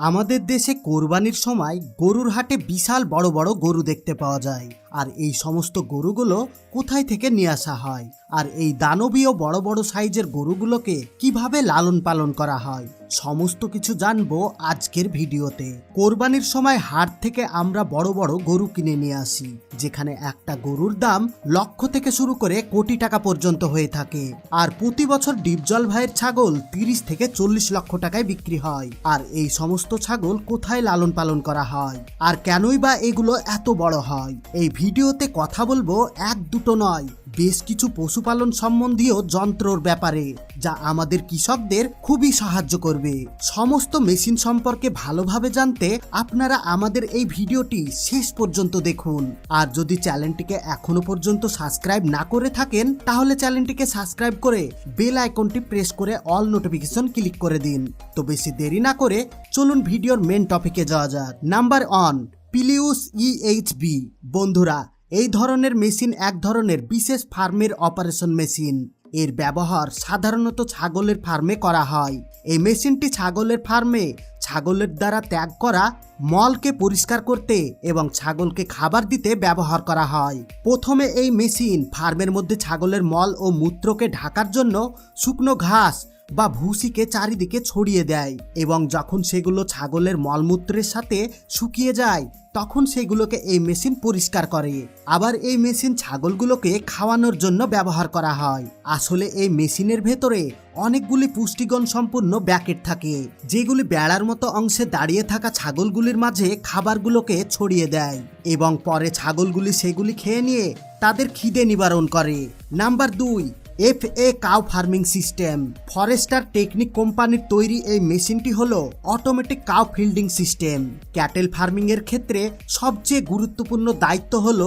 আমাদের দেশে কোরবানির সময় গরুর হাটে বিশাল বড় বড় গরু দেখতে পাওয়া যায়। আর এই সমস্ত গরুগুলো কোথায় থেকে নিয়ে আসা হয়? আর এই দানবীয় বড় বড় সাইজের গরুগুলোকে কীভাবে লালন পালন করা হয়, সমস্ত কিছু জানব আজকের ভিডিওতে। কোরবানির সময় হাট থেকে আমরা বড় বড় গরু কিনে নিয়ে আসি, যেখানে একটা গরুর দাম লক্ষ থেকে শুরু করে কোটি টাকা পর্যন্ত হয়ে থাকে। আর প্রতি বছর ডিপজল ভাইয়ের ছাগল তিরিশ থেকে চল্লিশ লক্ষ টাকায় বিক্রি হয়। আর এই সমস্ত ছাগল কোথায় লালন পালন করা হয়? আর কেনই বা এগুলো এত বড় হয়? এই ভিডিওতে কথা বলব এক দুটো নয়, বেশ কিছু পশুপালন সম্বন্ধীয় যন্ত্রর ব্যাপারে, যা আমাদের কৃষকদের খুবই সাহায্য করবে। সমস্ত মেশিন সম্পর্কে ভালোভাবে জানতে আপনারা আমাদের এই ভিডিওটি শেষ পর্যন্ত দেখুন। আর যদি চ্যানেলটিকে এখনও পর্যন্ত সাবস্ক্রাইব না করে থাকেন, তাহলে চ্যানেলটিকে সাবস্ক্রাইব করে বেল আইকনটি প্রেস করে অল নোটিফিকেশন ক্লিক করে দিন। তো বেশি দেরি না করে চলুন ভিডিওর মেন টপিকে যাওয়া যাক। নাম্বার অন পিলিউস ইএইচবি বন্ধুরা এই ধরনের মেশিন এক ধরনের বিশেষ ফার্মের অপারেশন মেশিন। এর ব্যবহার সাধারণত ছাগলের ফার্মে করা হয়। এই মেশিনটি ছাগলের ফার্মে ছাগলের দ্বারা ত্যাগ করা, মলকে পরিষ্কার করতে এবং ছাগলকে খাবার দিতে ব্যবহার করা হয়। প্রথমে এই মেশিন ফার্মের মধ্যে ছাগলের মল ও মূত্রকে ঢাকার জন্য শুকনো ঘাস বা ভুসিকে চারিদিকে ছড়িয়ে দেয় এবং যখন সেগুলো ছাগলের মলমূত্রের সাথে শুকিয়ে যায়, তখন সেগুলোকে এই মেশিন পরিষ্কার করে। আবার এই মেশিন ছাগলগুলোকে খাওয়ানোর জন্য ব্যবহার করা হয়। আসলে এই মেশিনের ভেতরে অনেকগুলি পুষ্টিগুণ সম্পূর্ণ ব্যাকেট থাকে, যেগুলি বেড়ার মতো অংশে দাঁড়িয়ে থাকা ছাগলগুলির মাঝে খাবারগুলোকে ছড়িয়ে দেয় এবং পরে ছাগলগুলি সেগুলি খেয়ে নিয়ে তাদের খিদে নিবারণ করে। নাম্বার দুই F A cow farming system. Forester technique কোম্পানির তৈরি এই মেশিনটি হল automatic cow feeding system. Cattle farming এর ক্ষেত্রে সবচেয়ে গুরুত্বপূর্ণ দায়িত্ব হল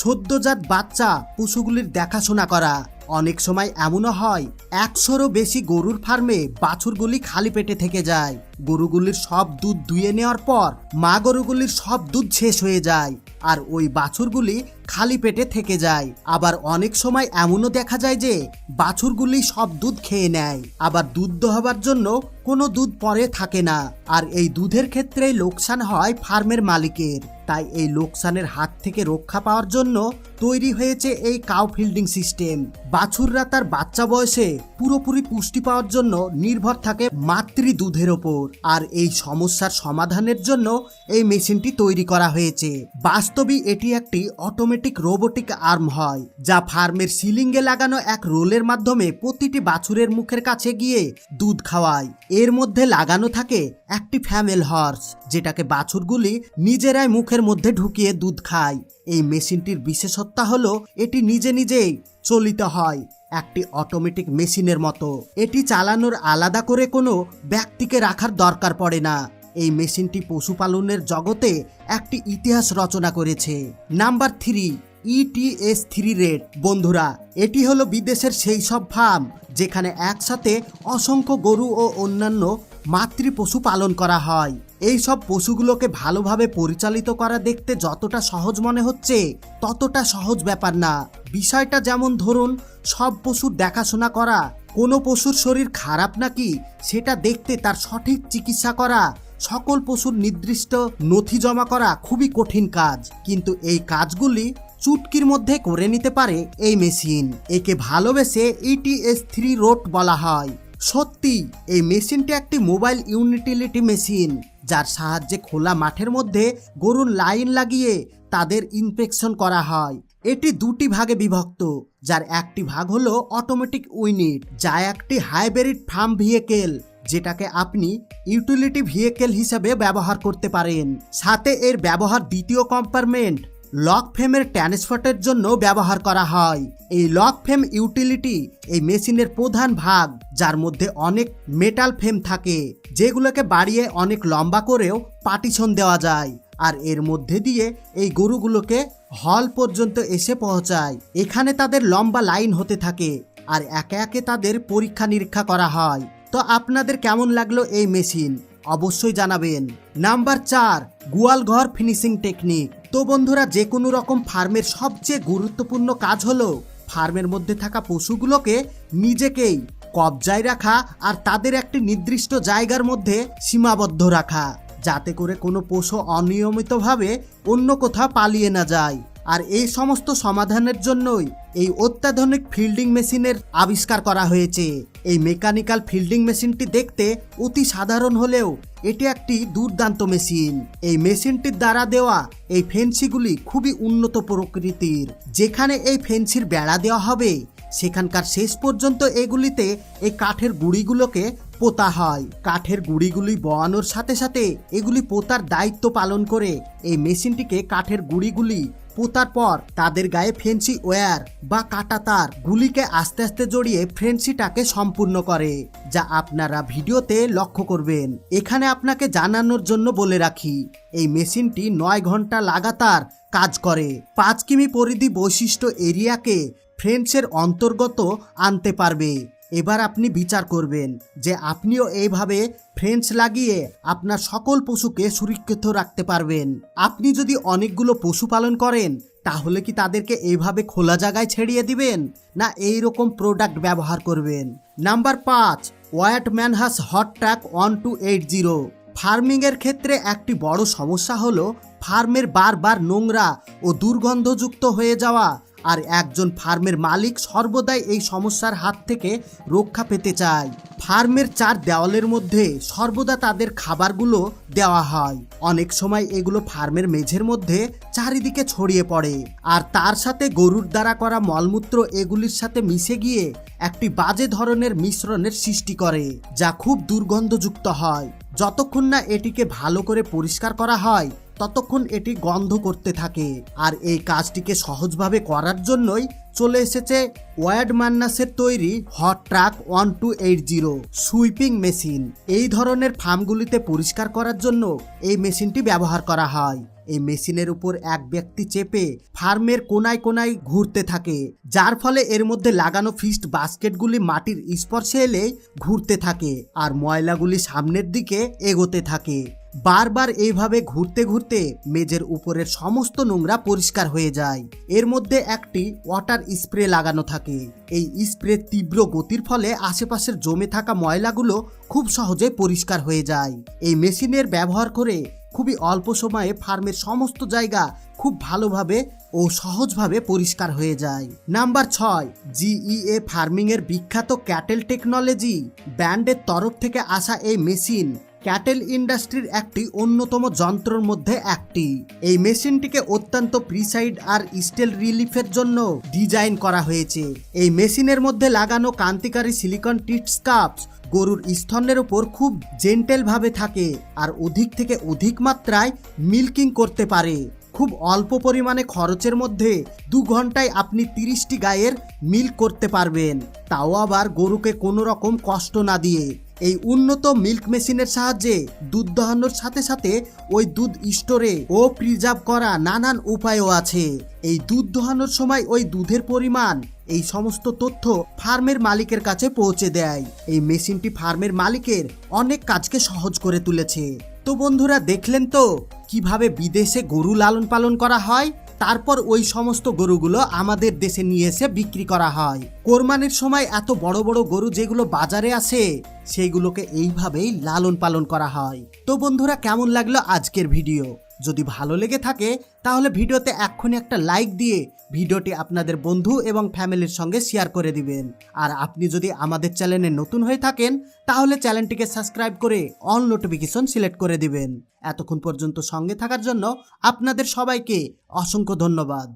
সদ্যজাত বাচ্চা, পশুগুলির দেখাশোনা করা। অনেক সময় এমনও হয়, একশোরও বেশি গরুর ফার্মে বাছুরগুলি খালি পেটে থেকে যায়। গরুগুলির সব দুধ দুয়ে নেওয়ার পর মা গরুগুলির সব দুধ শেষ হয়ে যায় আর ওই বাছুরগুলি খালি পেটে থেকে যায়। আবার অনেক সময় এমনও দেখা যায় যে বাছুরগুলি সব দুধ খেয়ে নেয়। আবার দুধ দোহাবার জন্য কোনো দুধ পরে থাকে না। আর এই দুধের ক্ষেত্রে লোকসান হয় ফার্মের মালিকের। তাই এই লোকসানের হাত থেকে রক্ষা পাওয়ার জন্য তৈরি হয়েছে এই কাউ ফিল্ডিং সিস্টেম বাছুররা তার বাচ্চা বয়সে পুরোপুরি পুষ্টি পাওয়ার জন্য নির্ভর থাকে মাতৃ দুধের ওপর। আর এই সমস্যার সমাধানের জন্য এই মেশিনটি তৈরি করা হয়েছে। বাস্তবে এটি একটি অটোমেটিক রোবোটিক আর্ম হয়, যা ফার্মের সিলিংয়ে লাগানো এক রোলের মাধ্যমে প্রতিটি বাছুরের মুখের কাছে গিয়ে দুধ খাওয়ায়। এর মধ্যে লাগানো থাকে একটি ফ্যামেল হর্স যেটাকে বাছুরগুলি নিজেরাই মুখের মধ্যে ঢুকিয়ে দুধ খায়। এই মেশিনটির বিশেষত্ব হলো, এটি নিজে নিজেই চলিত হয়। একটি অটোমেটিক মেশিনের মতো। এটি চালানোর আলাদা করে কোনো ব্যক্তিকে রাখার দরকার পড়ে না। এই মেশিনটি পশুপালনের জগতে একটি ইতিহাস রচনা করেছে। নাম্বার থ্রি ইটিএস থ্রি রেড বন্ধুরা, এটি হলো বিদেশের সেই সব ফার্ম যেখানে একসাথে অসংখ্য গরু ও অন্যান্য মাতৃ পশু পালন করা হয়। এই সব পশুগুলোকে ভালোভাবে পরিচালিত করা দেখতে যতটা সহজ মনে হচ্ছে, ততটা সহজ ব্যাপার না। বিষয়টা যেমন ধরুন, সব পশুর দেখাশোনা করা, কোনো পশুর শরীর খারাপ নাকি, সেটা দেখতে তার সঠিক চিকিৎসা করা, সকল পশুর নির্দিষ্ট নথি জমা করা খুবই কঠিন কাজ। কিন্তু এই কাজগুলি চুটকির মধ্যে করে নিতে পারে এই মেশিন। একে ভালোবেসে ইটিএস থ্রি রোড বলা হয়। সত্যি, এই মেশিনটি একটি মোবাইল ইউনিটিলিটি মেশিন। যার সাহায্যে খোলা মাঠের মধ্যে গরুর লাইন লাগিয়ে তাদের ইনফেকশন করা হয়। এটি দুটি ভাগে বিভক্ত, যার একটি ভাগ হলো অটোমেটিক উইনিট যা একটি হাইব্রিড ফার্ম ভেহিকেল যেটাকে আপনি ইউটিলিটি ভেহিকেল হিসেবে ব্যবহার করতে পারেন। সাথে এর ব্যবহার দ্বিতীয় কম্পার্টমেন্ট লক ফেমের ট্রান্সপোর্টের জন্য ব্যবহার করা হয়। এই লক ফেম ইউটিলিটি এই মেশিনের প্রধান ভাগ, যার মধ্যে অনেক মেটাল ফেম থাকে, যেগুলোকে বাড়িয়ে অনেক লম্বা করেও পার্টিশন দেওয়া যায়। আর এর মধ্যে দিয়ে এই গরুগুলোকে হল পর্যন্ত এসে পৌঁছায়। এখানে তাদের লম্বা লাইন হতে থাকে, আর একে একে তাদের পরীক্ষা নিরীক্ষা করা হয়। তো আপনাদের কেমন লাগল এই মেশিন? অবশ্যই জানাবেন। নাম্বার চার, গোয়ালঘর ফিনিশিং টেকনিক। তো বন্ধুরা যে কোনো রকম ফার্মের সবচেয়ে গুরুত্বপূর্ণ কাজ হলো ফার্মের মধ্যে থাকা পশুগুলোকে নিজেকেই কবজায় রাখা আর তাদের একটি নির্দিষ্ট জায়গার মধ্যে সীমাবদ্ধ রাখা, যাতে করে কোনো পশু অনিয়মিতভাবে অন্য কোথাও পালিয়ে না যায়। আর এই সমস্ত সমাধানের জন্যই এই অত্যাধুনিক ফিল্ডিং মেশিনের আবিষ্কার করা হয়েছে। এই মেকানিক্যাল ফিল্ডিং মেশিনটি দেখতে অতি সাধারণ হলেও এটি একটি দুর্দান্ত মেশিন। এই মেশিনটির দ্বারা দেওয়া এই ফেন্সিগুলি খুবই উন্নত প্রকৃতির। যেখানে এই ফেন্সির বেড়া দেওয়া হবে, সেখানকার শেষ পর্যন্ত এগুলিতে এই কাঠের গুঁড়িগুলোকে পোতা হয়। কাঠের গুঁড়িগুলি বয়ানোর সাথে সাথে এগুলি পোতার দায়িত্ব পালন করে এই মেশিনটিকে কাঠের গুঁড়িগুলি পোতার পর তাদের গায়ে ফেন্সি ওয়্যার বা কাটা তার গুলিকে আস্তে আস্তে জড়িয়ে ফ্রেন্সিটাকে সম্পূর্ণ করে, যা আপনারা ভিডিওতে লক্ষ্য করবেন। এখানে আপনাকে জানানোর জন্য বলে রাখি, এই মেশিনটি নয় ঘণ্টা লাগাতার কাজ করে। পাঁচ কিমি পরিধি বৈশিষ্ট্য এরিয়াকে ফ্রেন্সের অন্তর্গত আনতে পারবে। এবার আপনি বিচার করবেন যে আপনিও এইভাবে ফ্রেঞ্চ লাগিয়ে আপনার সকল পশুকে সুরক্ষিত রাখতে পারবেন। আপনি যদি অনেকগুলো পশু পালন করেন, তাহলে কি তাদেরকে এইভাবে খোলা জায়গায় ছেড়িয়ে দিবেন? না এই রকম প্রোডাক্ট ব্যবহার করবেন? নাম্বার পাঁচ watt ম্যানহাস hot track one two eight zero ফার্মিংয়ের ক্ষেত্রে একটি বড় সমস্যা হলো ফার্মের বারবার নোংরা ও দুর্গন্ধযুক্ত হয়ে যাওয়া আর একজন ফার্মের মালিক সর্বদাই এই সমস্যার হাত থেকে রক্ষা পেতে চায়। ফার্মের চার দেওয়ালের মধ্যে সর্বদা তাদের খাবারগুলো দেওয়া হয়। অনেক সময় এগুলো ফার্মের মেঝের মধ্যে চারিদিকে ছড়িয়ে পড়ে। আর তার সাথে গরুর দ্বারা করা মলমূত্র এগুলির সাথে মিশে গিয়ে একটি বাজে ধরনের মিশ্রণের সৃষ্টি করে, যা খুব দুর্গন্ধযুক্ত হয়। যতক্ষণ না এটিকে ভালো করে পরিষ্কার করা হয় ততক্ষণ এটি গন্ধ করতে থাকে। আর এই কাজটিকে সহজভাবে করার জন্যই চলে এসেছে ওয়ার্ড মান্নাসের তৈরি hot truck one two eight zero sweeping machine. এই ধরনের ফার্মগুলিতে পরিষ্কার করার জন্য এই মেশিনটি ব্যবহার করা হয়। এই মেশিনের উপর এক ব্যক্তি চেপে ফার্মের কোনায় কোনায় ঘুরতে থাকে, যার ফলে এর মধ্যে লাগানো ফিস্ট বাস্কেটগুলি মাটির স্পর্শে এলে ঘুরতে থাকে আর ময়লাগুলি সামনের দিকে এগোতে থাকে। বারবার এইভাবে ঘুরতে ঘুরতে মেজের উপরের সমস্ত নোংরা পরিষ্কার হয়ে যায়। এর মধ্যে একটি ওয়াটার স্প্রে লাগানো থাকে। এই স্প্রে তীব্র গতির ফলে আশেপাশের জমে থাকা ময়লাগুলো খুব সহজে পরিষ্কার হয়ে যায়। এই মেশিনের ব্যবহার করে খুবই অল্প সময়ে ফার্মের সমস্ত জায়গা খুব ভালোভাবে ও সহজভাবে পরিষ্কার হয়ে যায়। নাম্বার ছয়, জিইএ ফার্মিং এর বিখ্যাত ক্যাটেল টেকনোলজি ব্যান্ডের তরফ থেকে আসা এই মেশিন ক্যাটেল ইন্ডাস্ট্রির একটি অন্যতম যন্ত্রের মধ্যে একটি। এই মেশিনটিকে অত্যন্ত প্রিসাইড আর স্টেল রিলিফের জন্য ডিজাইন করা হয়েছে। এই মেশিনের মধ্যে লাগানো কান্তিকারী সিলিকন টিটস কাপস গরুর স্তনের উপর খুব জেন্টেল ভাবে থাকে আর অধিক থেকে অধিক মাত্রায় মিল্কিং করতে পারে। খুব অল্প পরিমাণে খরচের মধ্যে দু ঘন্টায় আপনি তিরিশটি গায়ের মিল্ক করতে পারবেন। তাও আবার গরুকে কোনো রকম কষ্ট না দিয়ে। এই উন্নত মিল্ক মেশিনের সাহায্যে দুধ দহানোর সাথে সাথে ওই দুধ স্টোরে ও প্রিজার্ভ করা নানান উপায়ও আছে। এই দুধ দোহানোর সময় ওই দুধের পরিমাণ এই সমস্ত তথ্য ফার্মের মালিকের কাছে পৌঁছে দেয়। এই মেশিনটি ফার্মের মালিকের অনেক কাজকে সহজ করে তুলেছে। তো বন্ধুরা, দেখলেন তো কীভাবে বিদেশে গরু লালন পালন করা হয়? তারপর ওই সমস্ত গরুগুলো আমাদের দেশে নিয়ে এসে বিক্রি করা হয়। কোরবানির সময় এত বড় বড় গরু যেগুলো বাজারে আসে, সেইগুলোকে এইভাবেই লালন পালন করা হয়। তো বন্ধুরা, কেমন লাগল আজকের ভিডিও? যদি ভালো লেগে থাকে, তাহলে ভিডিওতে এক্ষুনি একটা লাইক দিয়ে ভিডিওটি আপনাদের বন্ধু এবং ফ্যামিলির সঙ্গে শেয়ার করে দিবেন। আর আপনি যদি আমাদের চ্যানেলে নতুন হয়ে থাকেন, তাহলে চ্যানেলটিকে সাবস্ক্রাইব করে অল নোটিফিকেশন সিলেক্ট করে দিবেন। এতক্ষণ পর্যন্ত সঙ্গে থাকার জন্য আপনাদের সবাইকে অসংখ্য ধন্যবাদ।